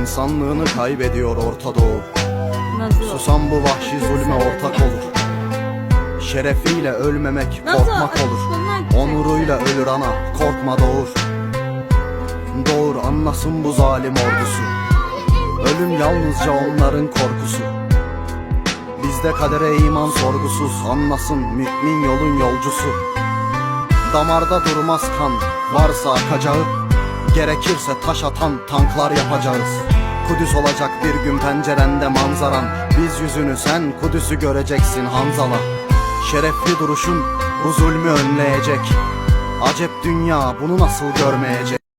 insanlığını kaybediyor Orta Doğu. Nasıl? Susan bu vahşi zulme ortak olur. Şerefiyle ölmemek Nasıl? korkmak olur. Onuruyla ölür ana korkma doğur. Doğur anlasın bu zalim ordusu. Ölüm yalnızca onların korkusu. Bizde kadere iman sorgusuz Anlasın mümin yolun yolcusu. Damarda durmaz kan Varsa akacağı Gerekirse taş atan tanklar yapacağız. Kudüs olacak bir gün pencerende manzaran. Biz yüzünü sen Kudüs'ü göreceksin Hanzala. Şerefli duruşun bu zulmü önleyecek. Acep dünya bunu nasıl görmeyecek